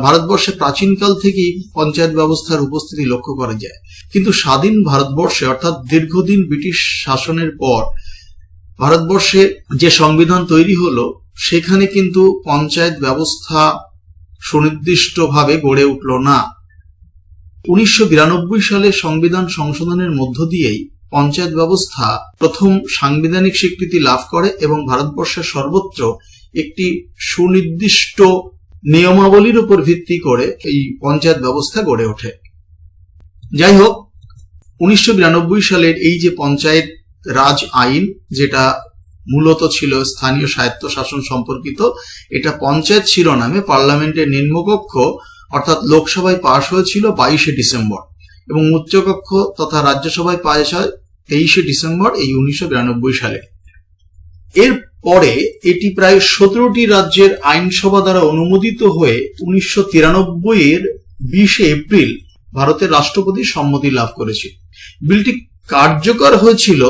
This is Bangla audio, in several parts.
ভারতবর্ষে প্রাচীনকাল থেকেই পঞ্চায়েত ব্যবস্থার উপস্থিতি লক্ষ্য করা যায়। কিন্তু স্বাধীন ভারতবর্ষে, অর্থাৎ দীর্ঘদিন ব্রিটিশ শাসনের পর, ভারতবর্ষে যে সংবিধান তৈরি হলো, সেখানে কিন্তু পঞ্চায়েত ব্যবস্থা সুনির্দিষ্টভাবে গড়ে উঠল না। উনিশশো বিরানব্বই সালে সংবিধান সংশোধনের মধ্য দিয়েই পঞ্চায়েত ব্যবস্থা প্রথম সাংবিধানিক স্বীকৃতি লাভ করে এবং ভারতবর্ষের সর্বত্র একটি সুনির্দিষ্ট নিয়মাবলীর উপর ভিত্তি করে এই পঞ্চায়েত ব্যবস্থা গড়ে ওঠে। যাই হোক উনিশশো বিরানব্বই সালের এই যে পঞ্চায়েত রাজ আইন, যেটা মূলত ছিল স্থানীয় স্বায়ত্ত শাসন সম্পর্কিত, এটা পঞ্চায়েত শিরোনামে পার্লামেন্টের নিম্নকক্ষ, অর্থাৎ লোকসভায় পাশ হয়েছিল বাইশে ডিসেম্বর এবং উচ্চকক্ষ তথা রাজ্যসভায় পাশ হয় তেইশে ডিসেম্বর এই উনিশশো বিরানব্বই সালে। এর পরে এটি প্রায় সতেরোটি রাজ্যের আইনসভা দ্বারা অনুমোদিত হয়ে উনিশশো তিরানব্বই এর বিশে এপ্রিল ভারতের রাষ্ট্রপতি সম্মতি লাভ করেছিল বিলটি কার্যকর হয়েছিল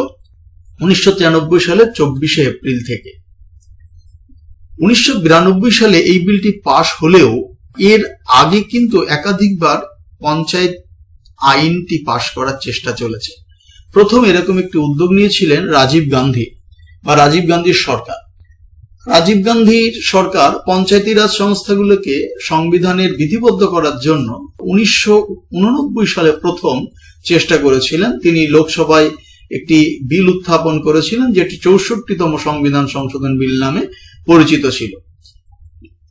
উনিশশো সালের চব্বিশে এপ্রিল থেকে। উনিশশো বিরানব্বই সালে এই বিলটি পাশ হলেও এর আগে কিন্তু একাধিকবার পঞ্চায়েত আইনটি পাশ করার চেষ্টা চলেছে। প্রথম এরকম একটি উদ্যোগ নিয়েছিলেন রাজীব গান্ধী। বা রাজীব গান্ধীর সরকার। রাজীব গান্ধীর সরকার পঞ্চায়েতি রাজ সংস্থাগুলোকে সংবিধানের বিধিবদ্ধ করার জন্য উনিশশো উননব্বই সালে প্রথম চেষ্টা করেছিলেন। তিনি লোকসভায় একটি বিল উত্থাপন করেছিলেন, যেটি চৌষট্টিতম সংবিধান সংশোধন বিল নামে পরিচিত ছিল।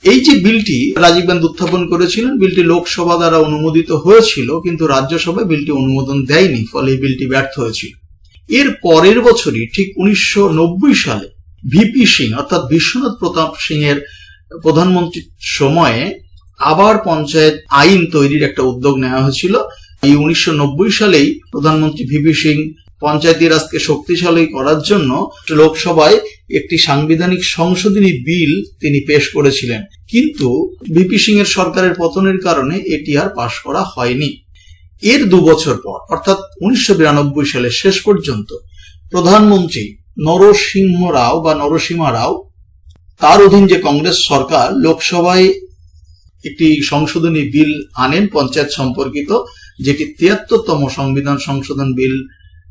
এই যে বিলটি রাজীব গান্ধী উত্থাপন করেছিলেন, বিলটি লোকসভা দ্বারা অনুমোদিত হয়েছিল, কিন্তু রাজ্যসভায় বিলটি অনুমোদন দেয়নি, ফলে এই বিলটি ব্যর্থ হয়েছিল। এর পরের বছরই, ঠিক উনিশশো নব্বই সালে ভিপি সিং, অর্থাৎ বিশ্বনাথ প্রতাপ সিং এর প্রধানমন্ত্রীর সময়ে আবার পঞ্চায়েত আইন তৈরির একটা উদ্যোগ নেওয়া হয়েছিল। এই উনিশশো নব্বই সালেই প্রধানমন্ত্রী ভিপি সিং পঞ্চায়েতি রাজকে শক্তিশালী করার জন্য লোকসভায় একটি সাংবিধানিক সংশোধনী বিল তিনি পেশ করেছিলেন। কিন্তু ভিপি সিং এর সরকারের পতনের কারণে এটি আর পাশ করা হয়নি। এর দু বছর পর, অর্থাৎ উনিশশো বিরানব্বই সালের শেষ পর্যন্ত, প্রধানমন্ত্রী নরসিংহ রাও বা নরসিমা রাও, তার অধীন যে কংগ্রেস সরকার, লোকসভায় একটি সংশোধনী বিল আনেন, পঞ্চায়েত সম্পর্কিত, যেটি তিয়াত্তরতম সংবিধান সংশোধন বিল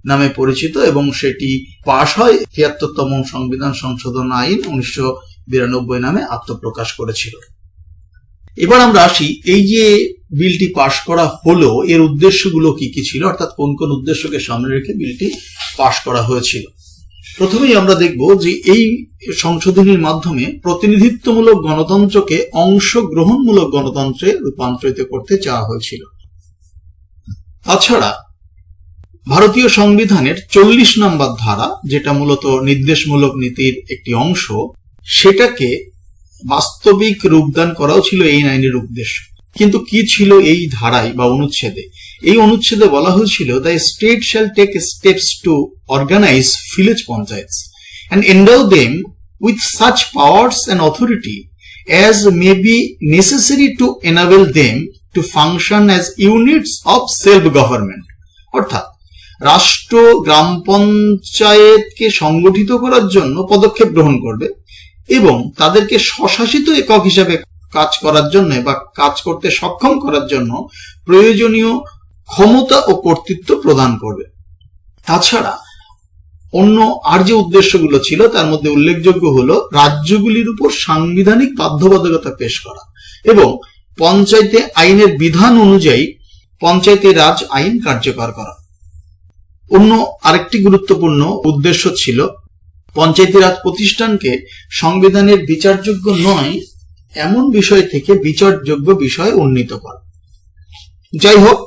নামে পরিচিত এবং সেটি পাশ হয়, তিয়াত্তরতম সংবিধান সংশোধন আইন উনিশশো বিরানব্বই নামে আত্মপ্রকাশ করেছিল। এবার আমরা আসি এই যে বিলটি পাশ করা হলো এর উদ্দেশ্যগুলো কি কি ছিল? অর্থাৎ কোন কোন উদ্দেশ্যকে সামনে রেখে বিলটি পাশ করা হয়েছিল? প্রথমেই আমরা দেখব যে এই সংশোধনীর মাধ্যমে প্রতিনিধিত্বমূলক গণতন্ত্রকে অংশগ্রহণমূলক গণতন্ত্রে রূপান্তরিত করতে চাওয়া হয়েছিল। তাছাড়া ভারতীয় সংবিধানের চল্লিশ নম্বর ধারা, যেটা মূলত নির্দেশমূলক নীতির একটি অংশ, সেটাকে বাস্তবিক রূপদান করাও ছিল এই আইনের উদ্দেশ্য। কিন্তু কি ছিল এই ধারায় বা অনুচ্ছেদে? এই অনুচ্ছেদে বলা হয়েছিল the state shall take steps to organize village panchayat and endow them with such powers and authority as may be necessary to enable them to function as units of self government অর্থাৎ, রাষ্ট্র, গ্রাম পঞ্চায়েতকে সংগঠিত করার জন্য পদক্ষেপ গ্রহণ করবে এবং তাদেরকে স্বশাসিত একক হিসাবে কাজ করার জন্য বা কাজ করতে সক্ষম করার জন্য প্রয়োজনীয় ক্ষমতা ও কর্তৃত্ব প্রদান করবে। তাছাড়া অন্য আর যে উদ্দেশ্যগুলো ছিল, তার মধ্যে উল্লেখযোগ্য হলো রাজ্যগুলির উপর সাংবিধানিক বাধ্যবাধকতা পেশ করা এবং পঞ্চায়েতে আইনের বিধান অনুযায়ী পঞ্চায়েতে রাজ আইন কার্যকর করা। অন্য আরেকটি গুরুত্বপূর্ণ উদ্দেশ্য ছিল, পঞ্চায়েতি রাজ প্রতিষ্ঠানকে সংবিধানের বিচারযোগ্য নয় এমন বিষয় থেকে বিচারযোগ্য বিষয় উন্নীত করা। যাই হোক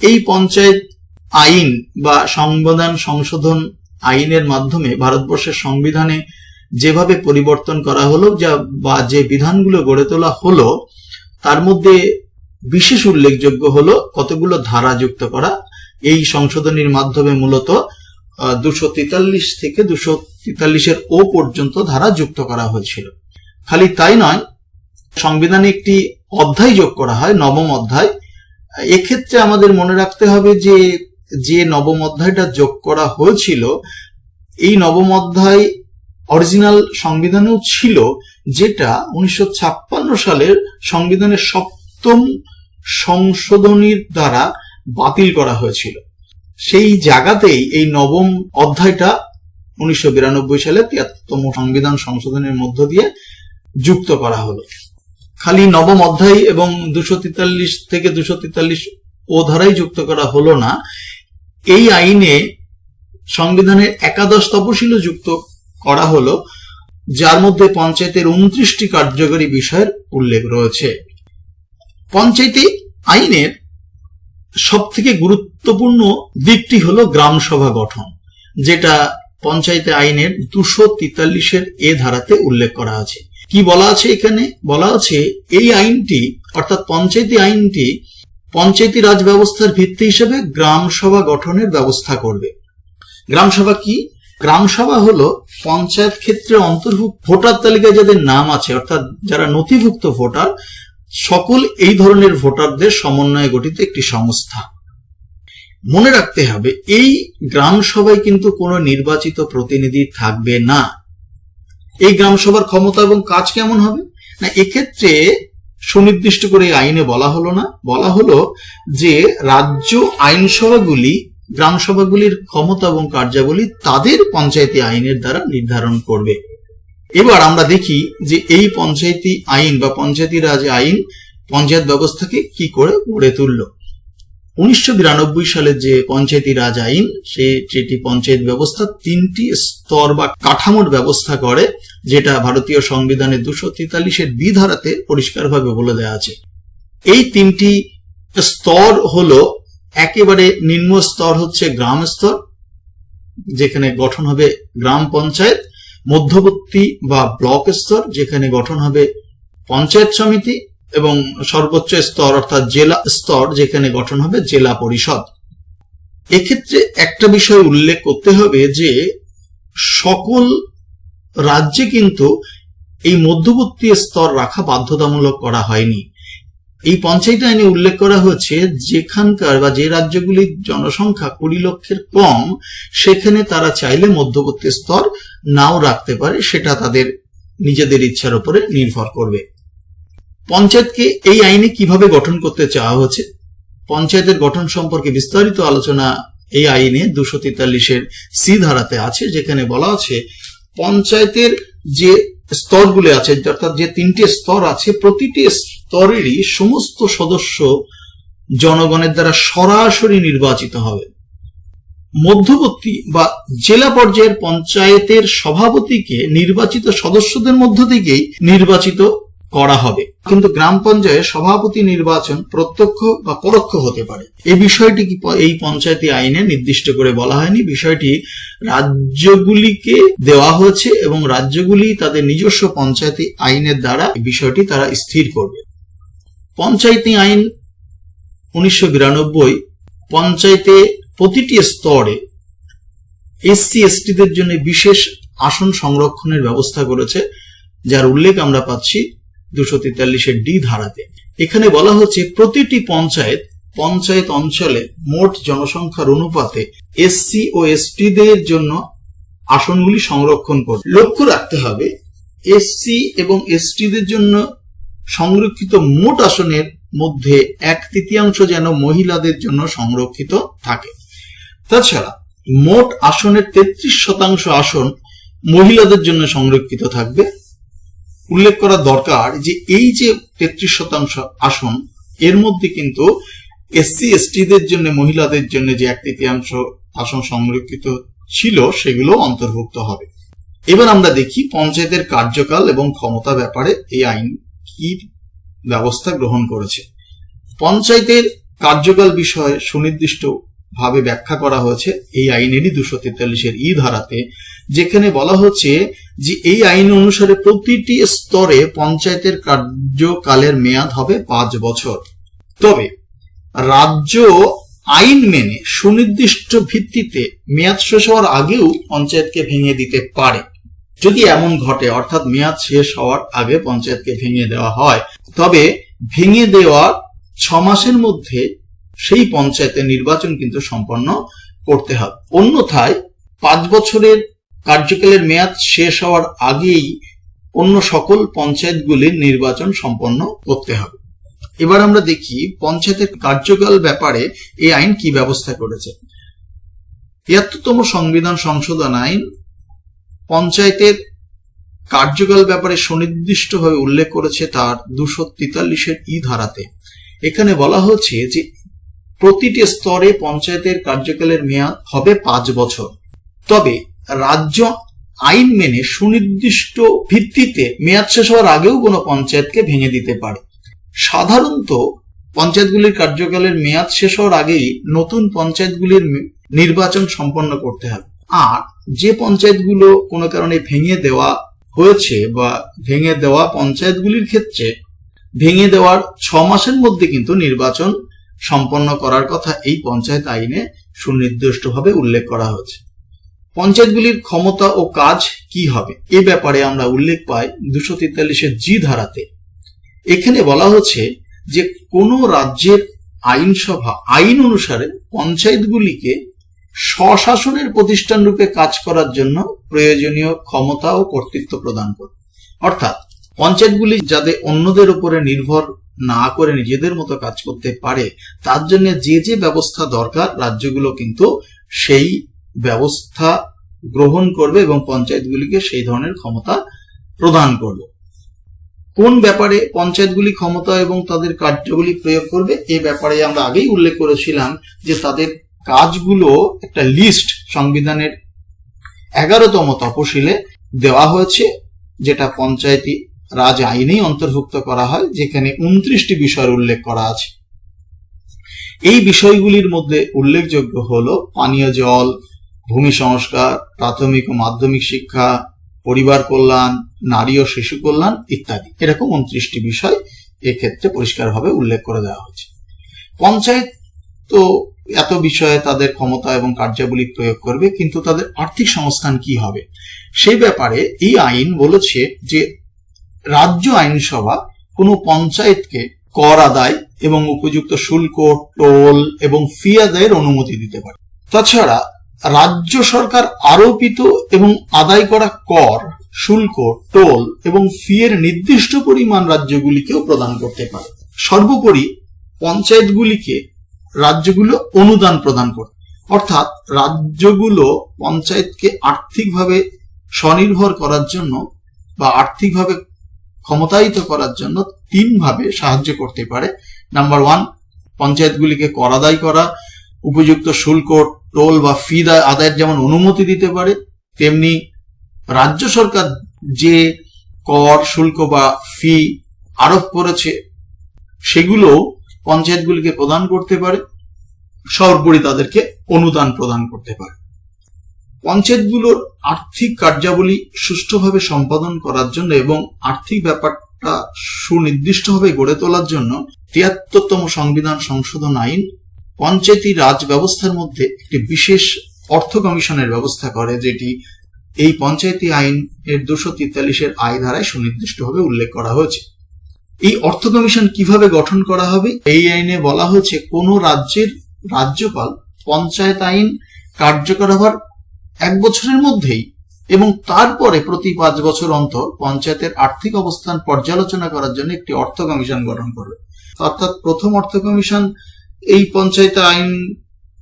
এই পঞ্চায়েত আইন বা সংবিধান সংশোধন আইনের মাধ্যমে ভারতবর্ষের সংবিধানে যেভাবে পরিবর্তন করা হলো যা বা যে বিধানগুলো গড়ে তোলা হলো, তার মধ্যে বিশেষ উল্লেখযোগ্য হলো কতগুলো ধারা যুক্ত করা। এই সংশোধনীর মাধ্যমে মূলত দুশো তেতাল্লিশ থেকে দুশো তেতাল্লিশের ও পর্যন্ত ধারা যুক্ত করা হয়েছিল। খালি তাই নয় সংবিধানে একটি অধ্যায় যোগ করা হয়, নবম অধ্যায়। এক্ষেত্রে আমাদের মনে রাখতে হবে যে যে নবম অধ্যায়টা যোগ করা হয়েছিল, এই নবম অধ্যায় অরিজিনাল সংবিধানেও ছিল, যেটা উনিশশো ছাপ্পান্ন সালের সংবিধানের সপ্তম সংশোধনীর দ্বারা বাতিল করা হয়েছিল। সেই জায়গাতেই এই নবম অধ্যায়টা উনিশশো বিরানব্বই সালে তিয়াত্তরতম সংবিধান সংশোধনের মধ্য দিয়ে যুক্ত করা হলো। খালি নবম অধ্যায় এবং দুশো তেতাল্লিশ থেকে দুশো তেতাল্লিশ ও ধারাই যুক্ত করা হলো না, এই আইনে সংবিধানের একাদশ তপশিলও যুক্ত করা হলো, যার মধ্যে পঞ্চায়েতের উনত্রিশটি কার্যকরী বিষয়ের উল্লেখ রয়েছে। পঞ্চায়েতি আইনের সব থেকে গুরুত্বপূর্ণ দিকটি হলো গ্রাম সভা গঠন, যেটা পঞ্চায়েতে আইনের দুশো তেতাল্লিশের এ ধারাতে উল্লেখ করা আছে। কি বলা আছে এখানে? বলা আছে এই আইনটি, অর্থাৎ পঞ্চায়েতি আইনটি পঞ্চায়েতি রাজ ব্যবস্থার ভিত্তি হিসেবে গ্রাম সভা গঠনের ব্যবস্থা করবে। গ্রাম সভা কি? গ্রাম সভা হলো পঞ্চায়েত ক্ষেত্রে অন্তর্ভুক্ত ভোটার তালিকায় যাদের নাম আছে, অর্থাৎ যারা নথিভুক্ত ভোটার, সকল এই ধরনের ভোটারদের সমন্বয়ে গঠিত একটি সংস্থা। মনে রাখতে হবে, এই গ্রাম সভায় কিন্তু কোনো নির্বাচিত প্রতিনিধি থাকবে না। এই গ্রাম সভার ক্ষমতা এবং কাজ কেমন হবে? না, এক্ষেত্রে সুনির্দিষ্ট করে আইনে বলা হলো না। বলা হলো যে রাজ্য আইনসভাগুলি গ্রাম সভাগুলির ক্ষমতা এবং কার্যাবলী তাদের পঞ্চায়েতি আইনের দ্বারা নির্ধারণ করবে। এবার আমরা দেখি যে এই পঞ্চায়েতি আইন বা পঞ্চায়েতি রাজ আইন পঞ্চায়েত ব্যবস্থাকে কি করে গড়ে তুলল। উনিশশো বিরানব্বই সালের যে পঞ্চায়েতি রাজ আইন, সে যেটি পঞ্চায়েত ব্যবস্থা, তিনটি স্তর বা কাঠামোর ব্যবস্থা করে, যেটা ভারতীয় সংবিধানের দুশো তেতাল্লিশের বি ধারাতে পরিষ্কারভাবে বলে দেওয়া আছে। এই তিনটি স্তর হলো, একেবারে নিম্ন স্তর হচ্ছে গ্রাম স্তর, যেখানে গঠন হবে গ্রাম পঞ্চায়েত, মধ্যবর্তী বা ব্লক স্তর, যেখানে গঠন হবে পঞ্চায়েত সমিতি এবং সর্বোচ্চ স্তর অর্থাৎ জেলা স্তর যেখানে গঠন হবে জেলা পরিষদ। এক্ষেত্রে একটা বিষয় উল্লেখ করতে হবে যে সকল রাজ্যে কিন্তু এই মধ্যবর্তী স্তর রাখা বাধ্যতামূলক করা হয়নি। এই পঞ্চায়েত আইনে উল্লেখ করা হয়েছে, যেখানকার বা যে রাজ্যগুলির জনসংখ্যা কুড়ি লক্ষের কম, সেখানে তারা চাইলে মধ্যবর্তী স্তর নাও রাখতে পারে, সেটা তাদের নিজেদের ইচ্ছার উপরে নির্ভর করবে। পঞ্চায়েতকে এই আইনে কীভাবে গঠন করতে চাওয়া হচ্ছে? পঞ্চায়েতের গঠন সম্পর্কে বিস্তারিত আলোচনা এই আইনে দুশো তেতাল্লিশের সি ধারাতে আছে, যেখানে বলা আছে, পঞ্চায়েতের যে স্তরগুলি আছে, অর্থাৎ যে তিনটি স্তর আছে, প্রতিটি স্তরেরই সমস্ত সদস্য জনগণের দ্বারা সরাসরি নির্বাচিত হবে। মধ্যবর্তী বা জেলা পর্যায়ের পঞ্চায়েতের সভাপতিকে নির্বাচিত সদস্যদের মধ্য থেকেই নির্বাচিত করা হবে। কিন্তু গ্রাম পঞ্চায়েত সভাপতি নির্বাচন প্রত্যক্ষ বা পরোক্ষ হতে পারে। এই বিষয়টি কি এই পঞ্চায়েতি আইনে নির্দিষ্ট করে বলা হয়নি। বিষয়টি রাজ্যগুলিকে দেওয়া হয়েছে এবং রাজ্যগুলি তাদের নিজস্ব পঞ্চায়েতি আইনের দ্বারা বিষয়টি তারা স্থির করবে। পঞ্চায়েতি আইন উনিশশো পঞ্চায়েতে প্রতিটি স্তরে এসসি, এসটিদের জন্য বিশেষ আসন সংরক্ষণের ব্যবস্থা করেছে, যার উল্লেখ আমরা পাচ্ছি। দুশো তেতাল্লিশের ডি ধারাতে। এখানে বলা হচ্ছে প্রতিটি পঞ্চায়েত পঞ্চায়েত অঞ্চলে মোট জনসংখ্যার অনুপাতে এসসি ও এসটিদের জন্য আসনগুলি সংরক্ষণ করবে। লক্ষ্য রাখতে হবে এসসি এবং এসটিদের জন্য সংরক্ষিত মোট আসনের মধ্যে এক তৃতীয়াংশ যেন মহিলাদের জন্য সংরক্ষিত থাকে। তাছাড়া মোট আসনের তেত্রিশ শতাংশ আসন মহিলাদের জন্য সংরক্ষিত থাকবে। উল্লেখ করা দরকার যে এই যে তেত্রিশ শতাংশ আসন, এর মধ্যে কিন্তু এসসি এসটিদের জন্য, মহিলাদের জন্য যে এক তৃতীয়াংশ আসন সংরক্ষিত ছিল, সেগুলো অন্তর্ভুক্ত হবে। এবার আমরা দেখি পঞ্চায়েতের কার্যকাল এবং ক্ষমতা ব্যাপারে এই আইন কি ব্যবস্থা গ্রহণ করেছে। পঞ্চায়েতের কার্যকাল বিষয়ে সুনির্দিষ্ট ভাবে ব্যাখ্যা করা হয়েছে। এই আইনেরই দুশো তেতাল্লিশের ই ধারাতে যেখানে বলা হচ্ছে যে এই আইন অনুসারে প্রতিটি স্তরে পঞ্চায়েতের কার্যকালের মেয়াদ হবে পাঁচ বছর। তবে রাজ্য আইন মেনে সুনির্দিষ্ট ভিত্তিতে মেয়াদ শেষ হওয়ার আগেও পঞ্চায়েতকে ভেঙে দিতে পারে। যদি এমন ঘটে, অর্থাৎ মেয়াদ শেষ হওয়ার আগে পঞ্চায়েতকে ভেঙে দেওয়া হয়, তবে ভেঙে দেওয়ার ছ মাসের মধ্যে সেই পঞ্চায়েতের নির্বাচন কিন্তু সম্পন্ন করতে হবে। অন্যথায় পাঁচ বছরের কার্যকালের মেয়াদ শেষ হওয়ার আগেই অন্য সকল পঞ্চায়েতগুলির নির্বাচন সম্পন্ন করতে হবে। এবার আমরা দেখি পঞ্চায়েতের কার্যকাল ব্যাপারে এই আইন কি ব্যবস্থা করেছে। তিয়াত্তরতম সংবিধান সংশোধন আইন পঞ্চায়েতের কার্যকাল ব্যাপারে সুনির্দিষ্টভাবে উল্লেখ করেছে তার দুশো তেতাল্লিশের ই ধারাতে। এখানে বলা হচ্ছে যে প্রতিটি স্তরে পঞ্চায়েতের কার্যকালের মেয়াদ হবে পাঁচ বছর। তবে রাজ্য আইন মেনে সুনির্দিষ্ট ভিত্তিতে মেয়াদ শেষ হওয়ার আগেও কোনো পঞ্চায়েতকে ভেঙে দিতে পারে। সাধারণত পঞ্চায়েতগুলির কার্যকালের মেয়াদ শেষ হওয়ার আগেই নতুন পঞ্চায়েতগুলির নির্বাচন সম্পন্ন করতে হবে। আর যে পঞ্চায়েতগুলো কোনো কারণে ভেঙে দেওয়া হয়েছে বা ভেঙে দেওয়া পঞ্চায়েতগুলির ক্ষেত্রে ভেঙে দেওয়ার ছ মাসের মধ্যে কিন্তু নির্বাচন সম্পন্ন করার কথা এই পঞ্চায়েত আইনে সুনির্দিষ্টভাবে উল্লেখ করা হয়েছে। পঞ্চায়েতগুলির ক্ষমতা ও কাজ কি হবে? এ ব্যাপারে আমরা উল্লেখ পাই দুশো তেতাল্লিশের জি ধারাতে। এখানে বলা হচ্ছে যে কোন রাজ্যের আইনসভা, আইন অনুসারে পঞ্চায়েতগুলিকে স্বশাসনের প্রতিষ্ঠান রূপে কাজ করার জন্য প্রয়োজনীয় ক্ষমতা ও কর্তৃত্ব প্রদান করে। অর্থাৎ পঞ্চায়েতগুলি যাতে অন্যদের উপরে নির্ভর না করে নিজেদের মতো কাজ করতে পারে, তার জন্য যে যে ব্যবস্থা দরকার রাজ্যগুলো কিন্তু সেই ব্যবস্থা গ্রহণ করবে এবং পঞ্চায়েতগুলিকে সেই ধরনের ক্ষমতা প্রদান করবে। কোন ব্যাপারে পঞ্চায়েতগুলি ক্ষমতা এবং তাদের কার্যগুলি প্রয়োগ করবে, এ ব্যাপারে আমরা আগেই উল্লেখ করেছিলাম যে তাদের কাজগুলো একটা লিস্ট সংবিধানের এগারোতম তপশিলে দেওয়া হয়েছে, যেটা পঞ্চায়েতি রাজ আইনেই অন্তর্ভুক্ত করা হয়, যেখানে উনত্রিশটি বিষয়ের উল্লেখ করা আছে। এই বিষয়গুলির মধ্যে উল্লেখযোগ্য হল পানীয় জল ভূমি সংস্কার, প্রাথমিক ও মাধ্যমিক শিক্ষা, পরিবার কল্যাণ, নারী ও শিশু কল্যাণ ইত্যাদি। এরকম উনত্রিশটি বিষয় এক্ষেত্রে পরিষ্কারভাবে উল্লেখ করে দেওয়া হয়েছে। পঞ্চায়েত তো এত বিষয়ে তাদের ক্ষমতা এবং কার্যাবলী প্রয়োগ করবে, কিন্তু তাদের আর্থিক সংস্থান কি হবে? সেই ব্যাপারে এই আইন বলেছে যে রাজ্য আইনসভা কোনো পঞ্চায়েতকে কর আদায় এবং উপযুক্ত শুল্ক, টোল এবং ফি আদায়ের অনুমতি দিতে পারে। তাছাড়া রাজ্য সরকার আরোপিত এবং আদায় করা কর, শুল্ক, টোল এবং ফি এর নির্দিষ্ট পরিমাণ রাজ্যগুলিকেও প্রদান করতে পারে। সর্বোপরি পঞ্চায়েতগুলিকে রাজ্যগুলো অনুদান প্রদান করে। অর্থাৎ রাজ্যগুলো পঞ্চায়েতকে আর্থিকভাবে স্বনির্ভর করার জন্য বা আর্থিকভাবে ক্ষমতায়িত করার জন্য তিন ভাবে সাহায্য করতে পারে। নাম্বার ওয়ান, পঞ্চায়েতগুলিকে কর আদায় করা, উপযুক্ত শুল্ক টোল বা ফি আদায়ের যেমন অনুমতি দিতে পারে, তেমনি রাজ্য সরকার যে কর, শুল্ক বা ফি আরোপ করেছে, সেগুলো পঞ্চায়েতগুলিকে প্রদান করতে পারে সর্বোপরি তাদেরকে অনুদান প্রদান করতে পারে। পঞ্চায়েতগুলোর আর্থিক কার্যাবলী সুষ্ঠুভাবে সম্পাদন করার জন্য এবং আর্থিক ব্যাপারটা সুনির্দিষ্টভাবে গড়ে তোলার জন্য তিয়াত্তরতম সংবিধান সংশোধন আইন পঞ্চায়েতি রাজ ব্যবস্থার মধ্যে একটি বিশেষ অর্থ কমিশনের ব্যবস্থা করে, যেটি এই পঞ্চায়েতি আইন এর দুশো তেতাল্লিশের আয় ধারায় সুনির্দিষ্টভাবে উল্লেখ করা হয়েছে। এই অর্থ কমিশন কীভাবে গঠন করা হবে? এই আইনে বলা হয়েছে, কোন রাজ্যের রাজ্যপাল পঞ্চায়েত আইন কার্যকর হওয়ার এক বছরের মধ্যেই এবং তারপরে প্রতি পাঁচ বছর অন্তর পঞ্চায়েতের আর্থিক অবস্থান পর্যালোচনা করার জন্য একটি অর্থ কমিশন গঠন করবে। অর্থাৎ প্রথম অর্থ কমিশন এই পঞ্চায়েত আইন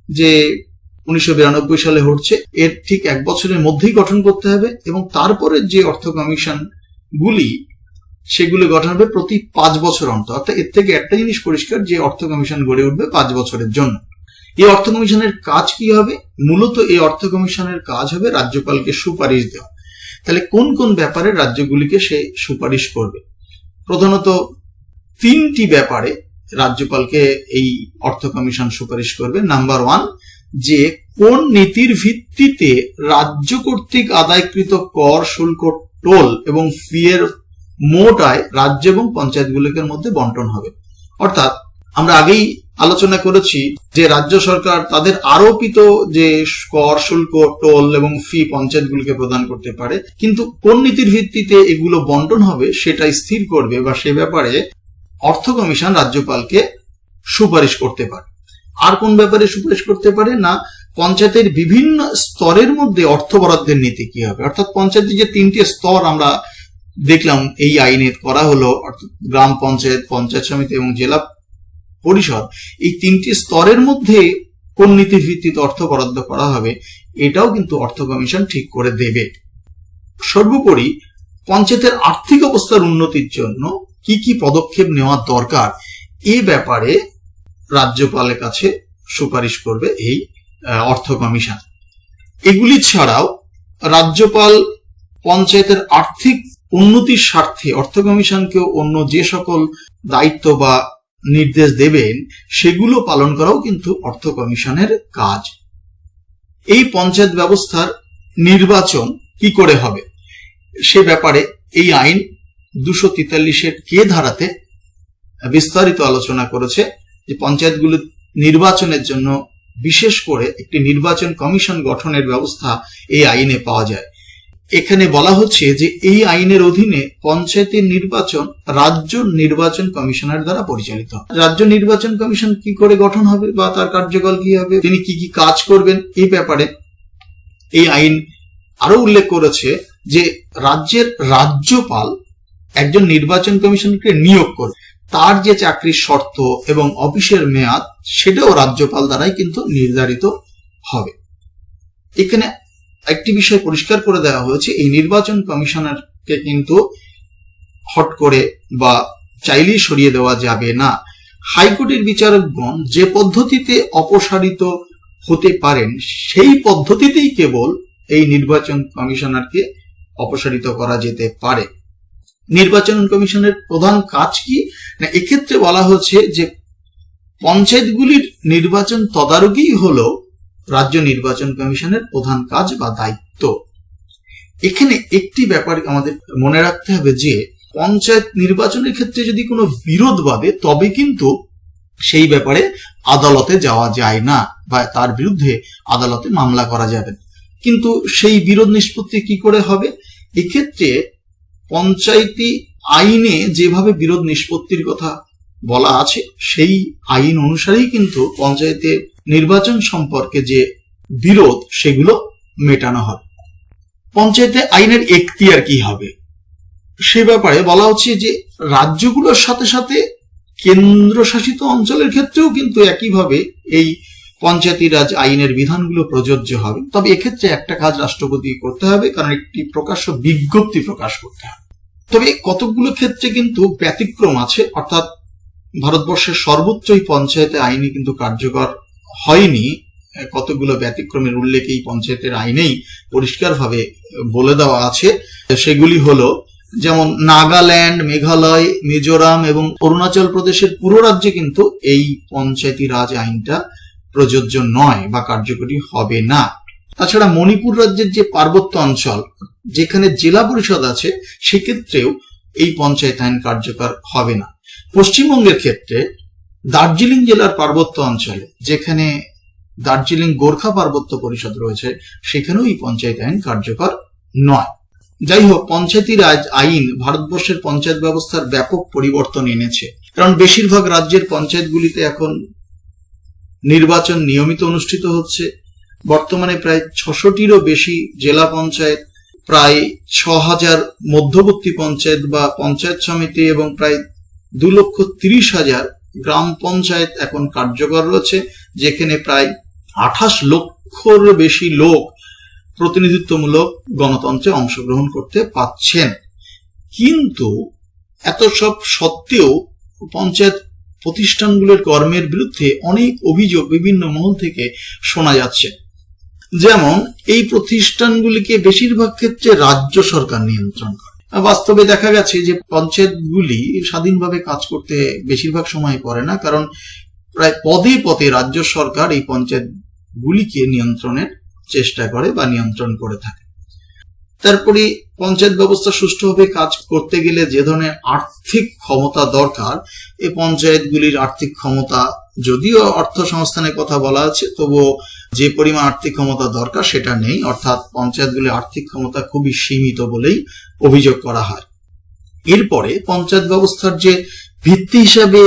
যে উনিশশো বিরানব্বই সালে হচ্ছে, এর ঠিক এক বছরের মধ্যেই গঠন করতে হবে এবং তারপরে যে অর্থ কমিশন গুলি সেগুলো গঠন হবে প্রতি পাঁচ বছর অন্তর। অর্থাৎ এর থেকে একটা জিনিস পরিষ্কার যে অর্থ কমিশন গড়ে উঠবে পাঁচ বছরের জন্য। এই অর্থ কমিশনের কাজ কি হবে? মূলত এই অর্থ কমিশনের কাজ হবে রাজ্যপালকে সুপারিশ দেওয়া। তাহলে কোন কোন ব্যাপারে রাজ্যগুলিকে সে সুপারিশ করবে? প্রধানত তিনটি ব্যাপারে রাজ্যপালকে এই অর্থ কমিশন সুপারিশ করবে। নাম্বার ওয়ান, যে কোন নীতির ভিত্তিতে রাজ্য কর্তৃক আদায়কৃত কর, শুল্ক, টোল এবং ফি এর মোট আয় রাজ্য এবং পঞ্চায়েতগুলির মধ্যে বন্টন হবে। অর্থাৎ আমরা আগেই আলোচনা করেছি যে রাজ্য সরকার তাদের আরোপিত যে কর, শুল্ক, টোল এবং ফি পঞ্চায়েতগুলিকে প্রদান করতে পারে, কিন্তু কোন নীতির ভিত্তিতে এগুলো বন্টন হবে সেটা স্থির করবে বা সে ব্যাপারে অর্থ কমিশন রাজ্যপালকে সুপারিশ করতে পারে। আর কোন ব্যাপারে সুপারিশ করতে পারে না, পঞ্চায়েতের বিভিন্ন স্তরের মধ্যে অর্থ বরাদ্দের নীতি কি হবে? অর্থাৎ পঞ্চায়েতের যে তিনটি স্তর আমরা দেখলাম, এই আইনে করা হলো, অর্থাৎ গ্রাম পঞ্চায়েত পঞ্চায়েত সমিতি এবং জেলা পরিষদ, এই তিনটি স্তরের মধ্যে কোন নীতির ভিত্তিতে অর্থ বরাদ্দ করা হবে, এটাও কিন্তু অর্থ কমিশন ঠিক করে দেবে। সর্বোপরি পঞ্চায়েতের আর্থিক অবস্থার উন্নতির জন্য কি কি পদক্ষেপ নেওয়া দরকার এ ব্যাপারে রাজ্যপালের কাছে সুপারিশ করবে এই অর্থ কমিশন। এগুলি ছাড়াও রাজ্যপাল পঞ্চায়েতের আর্থিক উন্নতির স্বার্থে অর্থ কমিশনকেও অন্য যে সকল দায়িত্ব বা নির্দেশ দেবেন, সেগুলো পালন করাও কিন্তু অর্থ কমিশনের কাজ। এই পঞ্চায়েত ব্যবস্থার নির্বাচন কি করে হবে? সে ব্যাপারে এই আইন দুশো তেতাল্লিশের কে ধারাতে বিস্তারিত আলোচনা করেছে যে পঞ্চায়েতগুলো নির্বাচনের জন্য বিশেষ করে একটি নির্বাচন কমিশন গঠনের ব্যবস্থা এই আইনে পাওয়া যায়। এখানে বলা হচ্ছে যে এই আইনের অধীনে পঞ্চায়েতের নির্বাচন রাজ্য নির্বাচন কমিশনার দ্বারা পরিচালিত রাজ্য নির্বাচন কমিশন কি করে গঠন হবে বা তার কার্যকাল কি হবে, তিনি কি কি কাজ করবেন, এই ব্যাপারে এই আইন আরও উল্লেখ করেছে যে রাজ্যের রাজ্যপাল একজন নির্বাচন কমিশনকে নিয়োগ করবে তার যে চাকরির শর্ত এবং অফিসের মেয়াদ, সেটাও রাজ্যপাল দ্বারাই কিন্তু নির্ধারিত হবে। এখানে একটি বিষয় পরিষ্কার করে দেওয়া হয়েছে, এই নির্বাচন কমিশনারকে কিন্তু হট করে বা চাইলেই সরিয়ে দেওয়া যাবে না। হাইকোর্টের বিচারকগণ যে পদ্ধতিতে অপসারিত হতে পারেন, সেই পদ্ধতিতেই কেবল এই নির্বাচন কমিশনারকে অপসারিত করা যেতে পারে। নির্বাচন কমিশনের প্রধান কাজ কি? না, এক্ষেত্রে বলা হচ্ছে যে পঞ্চায়েতগুলির নির্বাচন তদারকি হলো রাজ্য নির্বাচন কমিশনের প্রধান কাজ বা দায়িত্ব। এখানে একটি ব্যাপার আমাদের মনে রাখতে হবে যে, পঞ্চায়েত নির্বাচনের ক্ষেত্রে যদি কোনো বিরোধ বাদে তবে কিন্তু সেই ব্যাপারে আদালতে যাওয়া যায় না বা তার বিরুদ্ধে আদালতে মামলা করা যাবে কিন্তু সেই বিরোধ নিষ্পত্তি কি করে হবে? এক্ষেত্রে পঞ্চায়েতি আইনে যেভাবে বিরোধ নিষ্পত্তির কথা বলা আছে, সেই আইন অনুসারেই কিন্তু পঞ্চায়েতে নির্বাচন সম্পর্কে যে বিরোধ, সেগুলো মেটানো হবে পঞ্চায়েতে আইনের এখতিয়ার কি হবে? সে ব্যাপারে বলা হচ্ছে যে, রাজ্যগুলোর সাথে সাথে কেন্দ্রশাসিত অঞ্চলের ক্ষেত্রেও কিন্তু একইভাবে এই পঞ্চায়েতি রাজ আইনের বিধানগুলো প্রযোজ্য হবে। তবে এক্ষেত্রে একটা কাজ রাষ্ট্রপতি করতে হবে, কারণ একটি প্রকাশ্য বিজ্ঞপ্তি প্রকাশ করতে হবে। তবে কতকগুলো ক্ষেত্রে কিন্তু ব্যতিক্রম আছে, অর্থাৎ ভারতবর্ষের সর্বোচ্চ এই পঞ্চায়েতে আইনে কিন্তু কার্যকর হয়নি। কতগুলো ব্যতিক্রমের উল্লেখ এই পঞ্চায়েতের আইনেই পরিষ্কারভাবে বলে দেওয়া আছে। সেগুলি হলো, যেমন নাগাল্যান্ড, মেঘালয়, মিজোরাম এবং অরুণাচল প্রদেশের পুরো রাজ্যে কিন্তু এই পঞ্চায়েতি রাজ আইনটা প্রযোজ্য নয় বা কার্যকরী হবে না। তাছাড়া মণিপুর রাজ্যের যে পার্বত্য অঞ্চল যেখানে জেলা পরিষদ আছে, সেক্ষেত্রেও এই পঞ্চায়েত আইন কার্যকর হবে না। পশ্চিমবঙ্গের ক্ষেত্রে দার্জিলিং জেলার পার্বত্য অঞ্চলে, যেখানে দার্জিলিং গোর্খা পার্বত্য পরিষদ রয়েছে, সেখানেও এই পঞ্চায়েত আইন কার্যকর নয়। যাই হোক, পঞ্চায়েতি রাজ আইন ভারতবর্ষের পঞ্চায়েত ব্যবস্থার ব্যাপক পরিবর্তন এনেছে। কারণ বেশিরভাগ রাজ্যের পঞ্চায়েতগুলিতে এখন নির্বাচন নিয়মিত অনুষ্ঠিত হচ্ছে। বর্তমানে প্রায় ছশোটিরও বেশি জেলা পঞ্চায়েত প্রায় ছ হাজার মধ্যবর্তী পঞ্চায়েত বা পঞ্চায়েত সমিতি এবং প্রায় দু লক্ষ তিরিশ হাজার গ্রাম পঞ্চায়েত এখন কার্যকর রয়েছে, যেখানে প্রায় আঠাশ লক্ষর বেশি লোক প্রতিনিধিত্বমূলক গণতন্ত্রে অংশগ্রহণ করতে পাচ্ছেন। কিন্তু এত সব সত্ত্বেও পঞ্চায়েত প্রতিষ্ঠানগুলোর কর্মের বিরুদ্ধে অনেক অভিযোগ বিভিন্ন মহল থেকে শোনা যাচ্ছে। যেমন, এই প্রতিষ্ঠানগুলিকে বেশিরভাগ ক্ষেত্রে রাজ্য সরকার নিয়ন্ত্রণ করে। বাস্তবে দেখা গেছে যে পঞ্চায়েতগুলি স্বাধীনভাবে কাজ করতে বেশিরভাগ সময় পারে না, কারণ প্রায় পদে পদে রাজ্য সরকার এই পঞ্চায়েতগুলিকে নিয়ন্ত্রণের চেষ্টা করে বা নিয়ন্ত্রণ করে থাকে। তারপরে পঞ্চায়েত ব্যবস্থা সুষ্ঠুভাবে কাজ করতে গেলে যে ধরনের আর্থিক ক্ষমতা দরকার, এই পঞ্চায়েতগুলির আর্থিক ক্ষমতা যদিও অর্থ সংস্থানের কথা বলা আছে, তবুও যে পরিমাণ আর্থিক ক্ষমতা দরকার সেটা নেই। অর্থাৎ পঞ্চায়েতগুলির আর্থিক ক্ষমতা খুবই সীমিত বলেই অভিযোগ করা হয়। এরপরে পঞ্চায়েত ব্যবস্থার যে ভিত্তি হিসাবে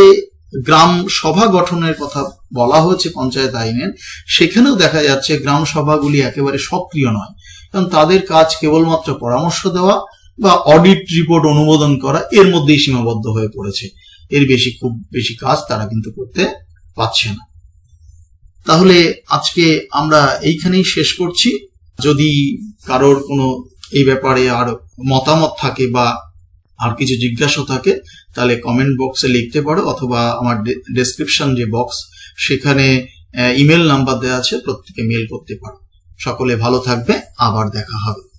গ্রাম সভা গঠনের কথা বলা হয়েছে পঞ্চায়েত আইনের, সেখানেও দেখা যাচ্ছে গ্রাম সভাগুলি একেবারে সক্রিয় নয়। কারণ তাদের কাজ কেবলমাত্র পরামর্শ দেওয়া বা অডিট রিপোর্ট অনুমোদন করা এর মধ্যেই সীমাবদ্ধ হয়ে পড়েছে। এর বেশি খুব বেশি কাজ তারা কিন্তু করতে পারছে না। তাহলে আজকে আমরা এইখানেই শেষ করছি। যদি কারোর কোনো এই ব্যাপারে আর মতামত থাকে বা আর কিছু জিজ্ঞাসা থাকে, তাহলে কমেন্ট বক্সে লিখতে পারো অথবা আমার ডেসক্রিপশন যে বক্স সেখানে ইমেল নাম্বার দেওয়া আছে, প্রত্যেকে মেল করতে পারো। সকলে ভালো থাকবে আবার দেখা হবে।